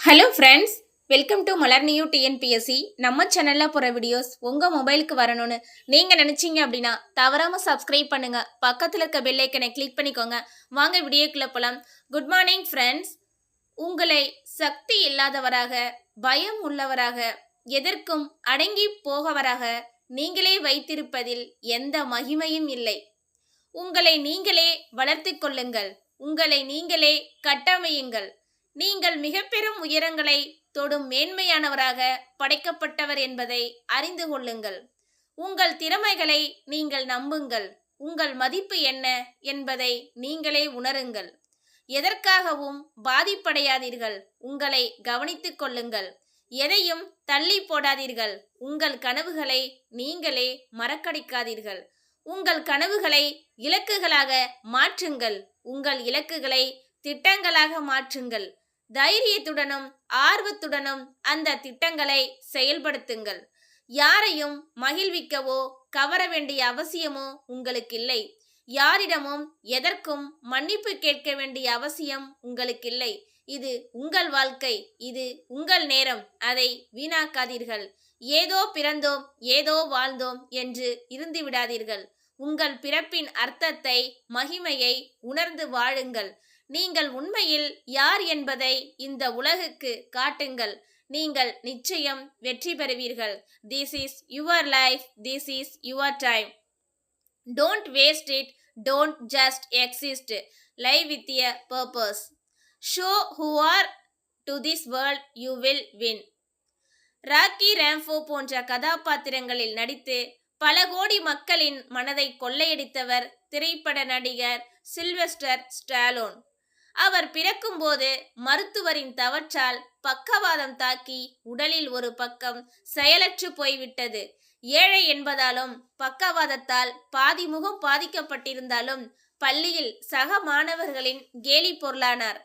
Hello friends welcome to Malar new TNPSC நம்ம சேனலில் போகிற வீடியோஸ் உங்கள் மொபைலுக்கு வரணும்னு நீங்கள் நினச்சிங்க அப்படின்னா தவறாமல் சப்ஸ்கிரைப் பண்ணுங்கள் பக்கத்தில் இருக்க பெல்லைக்கனை கிளிக் பண்ணிக்கோங்க. வாங்க வீடியோக்குள்ளே போகலாம் குட் மார்னிங் ஃப்ரெண்ட்ஸ் உங்களை சக்தி இல்லாதவராக பயம் உள்ளவராக எதற்கும் அடங்கி போகவராக நீங்களே வைத்திருப்பதில் எந்த மகிமையும் இல்லை. உங்களை நீங்களே வளர்த்து கொள்ளுங்கள். உங்களை நீங்களே கட்டமையுங்கள். நீங்கள் மிக பெரும் உயரங்களை தொடும் மேன்மையானவராக படைக்கப்பட்டவர் என்பதை அறிந்து கொள்ளுங்கள். உங்கள் திறமைகளை நீங்கள் நம்புங்கள். உங்கள் மதிப்பு என்ன என்பதை நீங்களே உணருங்கள். எதற்காகவும் பாதிப்படையாதீர்கள். உங்களை கவனித்துக் கொள்ளுங்கள். எதையும் தள்ளி போடாதீர்கள். உங்கள் கனவுகளை நீங்களே மறக்கடிக்காதீர்கள். உங்கள் கனவுகளை இலக்குகளாக மாற்றுங்கள். உங்கள் இலக்குகளை திட்டங்களாக மாற்றுங்கள். தைரியத்துடனும் ஆர்வத்துடனும் அந்த திட்டங்களை செயல்படுத்துங்கள். யாரையும் மகிழ்விக்கவோ கவர வேண்டிய அவசியமோ உங்களுக்கு இல்லை யாரிடமும் எதற்கும் மன்னிப்பு கேட்க வேண்டிய அவசியம் உங்களுக்கு இல்லை இது உங்கள் வாழ்க்கை இது உங்கள் நேரம். அதை வீணாக்காதீர்கள். ஏதோ பிறந்தோம் ஏதோ வாழ்ந்தோம் என்று இருந்து விடாதீர்கள். உங்கள் பிறப்பின் அர்த்தத்தை மகிமையை உணர்ந்து வாழுங்கள். நீங்கள் உண்மையில் யார் என்பதை இந்த உலகுக்கு காட்டுங்கள். நீங்கள் நிச்சயம் வெற்றி பெறுவீர்கள். This is your life this is your time don't waste it don't just exist live with a purpose show who are to this world you will win Rocky Rambo போன்ற கதாபாத்திரங்களில் நடித்து பல கோடி மக்களின் மனதை கொள்ளையடித்தவர் திரைப்பட நடிகர் சில்வெஸ்டர் ஸ்டாலோன் அவர் பிறக்கும்போது மருத்துவரின் தவற்றால் பக்கவாதம் தாக்கி உடலில் ஒரு பக்கம் செயலற்று போய்விட்டது. ஏழை என்பதாலும் பக்கவாதத்தால் பாதி முகம் பாதிக்கப்பட்டிருந்தாலும் பள்ளியில் சக மாணவர்களின் கேலி பொருளானார்.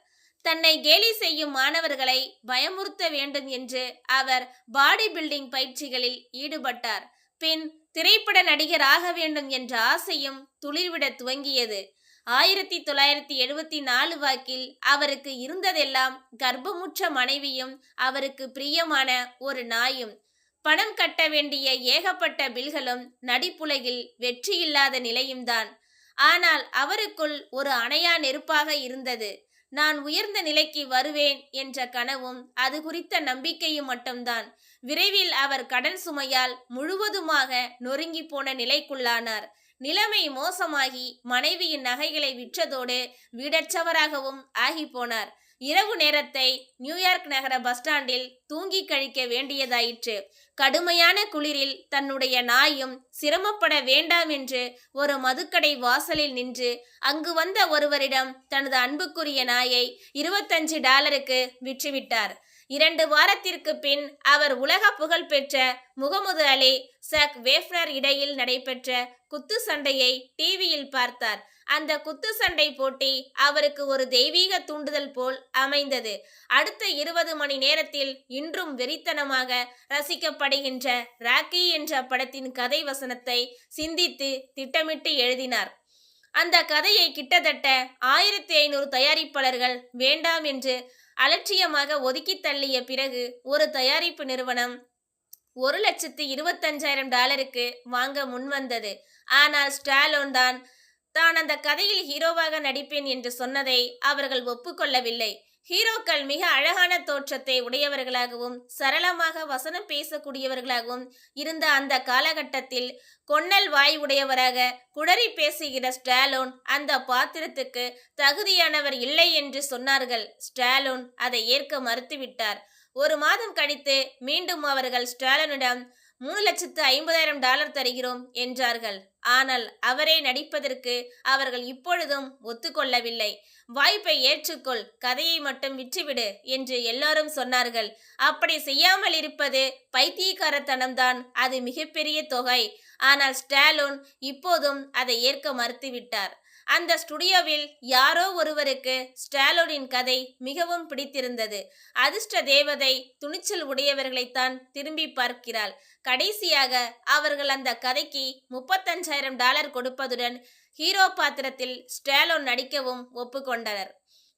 தன்னை கேலி செய்யும் மாணவர்களை பயமுறுத்த வேண்டும் என்று அவர் பாடி பில்டிங் பயிற்சிகளில் ஈடுபட்டார். பின் திரைப்பட நடிகர் ஆக வேண்டும் என்ற ஆசையும் துளிர்விட துவங்கியது. ஆயிரத்தி தொள்ளாயிரத்தி எழுபத்தி நாலு வாக்கில் அவருக்கு இருந்ததெல்லாம் கர்ப்பமுற்ற மனைவியும் அவருக்கு பிரியமான ஒரு நாயும். பணம் கட்ட வேண்டிய ஏகப்பட்ட பில்களும் நடிப்புலகில் வெற்றியில்லாத நிலையும்தான். ஆனால் அவருக்குள் ஒரு அணையா நெருப்பாக இருந்தது. நான் உயர்ந்த நிலைக்கு வருவேன் என்ற கனவும் அது குறித்த நம்பிக்கையும் மட்டும்தான். விரைவில் அவர் கடன் சுமையால் முழுவதுமாக நொறுங்கி போன நிலைக்குள்ளானார். நிலைமை மோசமாகி மனைவியின் நகைகளை விற்றதோடு வீடற்றவராகவும் ஆகி போனார் இரவு நேரத்தை நியூயார்க் நகர பஸ் ஸ்டாண்டில் தூங்கி கழிக்க வேண்டியதாயிற்று. கடுமையான குளிரில் தன்னுடைய நாயும் சிரமப்பட வேண்டாம் என்று ஒரு மதுக்கடை வாசலில் நின்று அங்கு வந்த ஒருவரிடம் தனது அன்புக்குரிய நாயை இருபத்தஞ்சு டாலருக்கு விற்றுவிட்டார். இரண்டு வாரத்திற்கு பின் அவர் உலக புகழ் பெற்ற முகமது அலி சக் வேஃப்னர் இடையில் நடைபெற்ற குத்து சண்டையை டிவியில் பார்த்தார். அந்த குத்து சண்டை போட்டி அவருக்கு ஒரு தெய்வீக தூண்டுதல் போல் அமைந்தது. அடுத்த இருபது மணி நேரத்தில் இன்றும் வெறித்தனமாக ரசிக்கப்படுகின்ற ராக்கி என்ற படத்தின் கதை வசனத்தை சிந்தித்து திட்டமிட்டு எழுதினார். அந்த கதையை கிட்டத்தட்ட ஆயிரத்தி ஐநூறு தயாரிப்பாளர்கள் வேண்டாம் என்று அலட்சியமாக ஒதுக்கி தள்ளிய பிறகு ஒரு தயாரிப்பு நிறுவனம் ஒரு லட்சத்து இருபத்தஞ்சாயிரம் டாலருக்கு வாங்க முன்வந்தது ஆனால் ஸ்டாலோன் தான் தான் அந்த கதையில் ஹீரோவாக நடிப்பேன் என்று சொன்னதை அவர்கள் ஒப்புக்கொள்ளவில்லை. ஹீரோக்கள் மிக அழகான தோற்றத்தை உடையவர்களாகவும் சரளமாக வசனம் பேசக்கூடியவர்களாகவும் இருந்த அந்த காலகட்டத்தில் கொன்னல் வாய் உடையவராக குடறி பேசுகிற ஸ்டாலோன் அந்த பாத்திரத்துக்கு தகுதியானவர் இல்லை என்று சொன்னார்கள். ஸ்டாலோன் அதை ஏற்க மறுத்துவிட்டார். ஒரு மாதம் கழித்து மீண்டும் அவர்கள் ஸ்டாலனிடம் மூணு லட்சத்து ஐம்பதாயிரம் டாலர் தருகிறோம் என்றார்கள். ஆனால் அவரே நடிப்பதற்கு அவர்கள் இப்பொழுதும் ஒத்துக்கொள்ளவில்லை. வாய்ப்பை ஏற்றுக்கொள் கதையை மட்டும் விற்றுவிடு என்று எல்லாரும் சொன்னார்கள். அப்படி செய்யாமல் இருப்பது பைத்தியக்காரத்தனம்தான் அது மிகப்பெரிய தொகை. ஆனால் ஸ்டாலோன் இப்போதும் அதை ஏற்க மறுத்துவிட்டார். அந்த ஸ்டுடியோவில் யாரோ ஒருவருக்கு ஸ்டாலோனின் கதை மிகவும் பிடித்திருந்தது. அதிர்ஷ்ட தேவதை துணிச்சல் உடையவர்களைத்தான் திரும்பி பார்க்கிறாள். கடைசியாக அவர்கள் அந்த கதைக்கு முப்பத்தஞ்சாயிரம் டாலர் கொடுப்பதுடன் ஹீரோ பாத்திரத்தில் ஸ்டாலோன் நடிக்கவும் ஒப்புக்கொண்டனர்.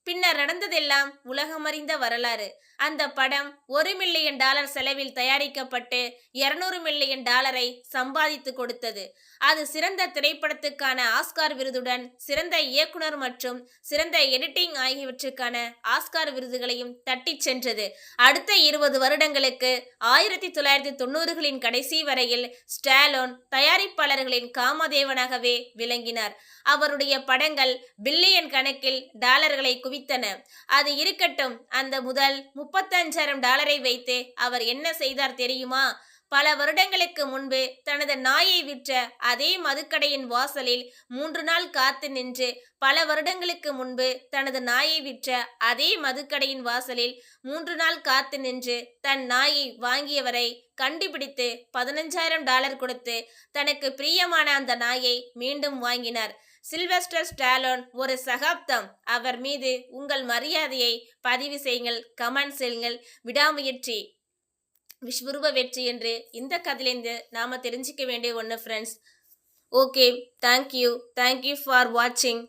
பின்னர் நடந்ததெல்லாம் உலகமறிந்த வரலாறு. அந்த படம் ஒரு மில்லியன் டாலர் செலவில் தயாரிக்கப்பட்டு இருநூறு மில்லியன் டாலரை சம்பாதித்து கொடுத்தது. அது சிறந்த திரைப்படத்துக்கான ஆஸ்கார் விருதுடன் சிறந்த இயக்குனர் மற்றும் சிறந்த எடிட்டிங் ஆகியவற்றுக்கான ஆஸ்கார் விருதுகளையும் தட்டி சென்றது. அடுத்த இருபது வருடங்களுக்கு ஆயிரத்தி தொள்ளாயிரத்தி தொண்ணூறுகளின் கடைசி வரையில் ஸ்டாலோன் தயாரிப்பாளர்களின் காமதேவனாகவே விளங்கினார். அவருடைய படங்கள் பில்லியன் கணக்கில் டாலர்களை குவி குவித்தன அது இருக்கட்டும். அந்த முதல் முப்பத்தஞ்சாயிரம் டாலரை வைத்து அவர் என்ன செய்தார் தெரியுமா? பல வருடங்களுக்கு முன்பு தனது நாயை விற்ற அதே மதுக்கடையின் வாசலில் மூன்று நாள் காத்து நின்று பல வருடங்களுக்கு முன்பு தனது நாயை விற்ற அதே மதுக்கடையின் வாசலில் மூன்று நாள் காத்து நின்று தன் நாயை வாங்கியவரை கண்டுபிடித்து பதினஞ்சாயிரம் டாலர் கொடுத்து தனக்கு பிரியமான அந்த நாயை மீண்டும் வாங்கினார். சில்வெஸ்டர் ஸ்டாலோன் ஒரு சகாப்தம். அவர் மீது உங்கள் மரியாதையை பதிவு செய்யுங்கள் கமெண்ட் செய்யுங்கள் விடாமுயற்சி. விஸ்வரூப வெற்றி என்று இந்த கதையிலேருந்து நாம் தெரிஞ்சிக்க வேண்டிய ஒன்று friends okay thank you thank you for வாட்சிங்